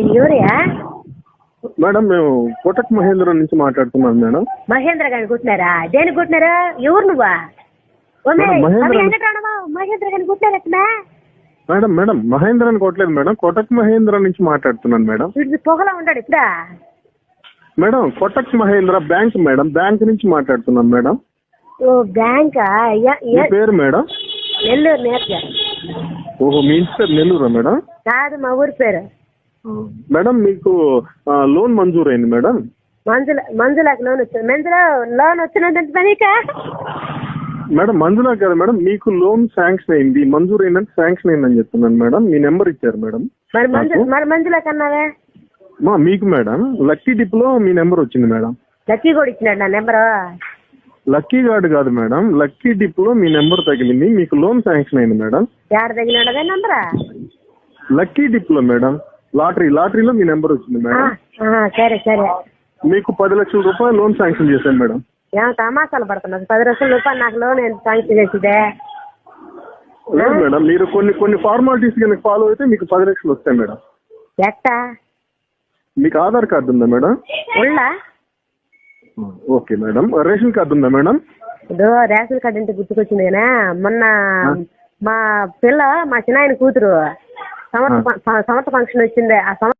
ఎవరయ్యా మేడం మేము కోటక్ మహేంద్ర నుంచి మాట్లాడుతున్నాం మేడం. మహేంద్ర గారిని కుట్టినారా? దేనికి కుట్టినారు? ఎవరు నువ్వా? ఓమే, మేడం, మహేంద్ర- అవి వెంకటరమణ, మహేంద్ర గారిని కుట్టినారట్నా మేడం మేడం మహేంద్ర అని కొట్టలేదు మేడం. కోటక్ మహేంద్ర నుంచి మాట్లాడుతున్నాను మేడం. పొగలా ఉన్నాడు ఇప్పుడా? Madam Kotak Mahindra bank madam bank నుంచి మాట్లాడుతున్నాం మేడం. ఓ బ్యాంకా? ఎ- మీ ఎ- పేరు మేడం? నెల్లూరు నేర్చ ఓహో మీ ఇంటి పేరు నెల్లూరా మేడం? కాదు మా ఊరి పేరు. మేడం మీకు లోన్ మంజూరైంది మేడం? మంజుల మంజులకు లోన్ వచ్చింది. మంజుల లోన్ పనికా? మేడం మంజులా కదా మేడం మీకు లోన్ శాంక్షన్ అయింది. మంజూరు అయిందంటే శాంక్షన్ అయిందని చెప్తున్నాను మేడం. మీ నెంబర్ ఇచ్చారు మేడం. మరి మా మీకు మేడం. లక్కీ డిప్లో మీ నెంబర్ వచ్చింది మేడం. లక్కీ కూడా ఇచ్చినాడు నా నెంబరు. లక్కీ కార్డ్ కాదు మేడం. లక్కీ డిప్లో మీ నెంబర్ తగిలింది. మీకు లోన్ శాంక్షన్ అయింది మేడం. నెంబరా? లక్కీ డిప్లో మేడం. లాటరీ లాటరీలో మీ నెంబర్ వచ్చింది మేడం. సరే సరే. మీకు పది లక్షల రూపాయలు లోన్ శాంక్షన్ చేశాను మేడం. ఏమో తమాసాలు పడుతున్నారు. పది లక్షల రూపాయలు నాకు లోన్ శాంక్షన్ చేసిదే? లేదు మేడం మీరు కొన్ని కొన్ని ఫార్మాలిటీస్ కనుక ఫాలో అయితే మీకు పది లక్షలు వస్తాయి మేడం. ఎట్టా? మీకు ఆధార్ కార్డు ఉందా మేడం? ఉళ్ళా ఓకే మేడం. రేషన్ కార్డు ఉందా మేడం? ఇదో రేషన్ కార్డు అంటే గుర్తుకొచ్చింది కదా. మొన్న మా పిల్ల మా చిన్నాయన కూతురు సంవత్సర సంవత్సర ఫంక్షన్ వచ్చింది. ఆ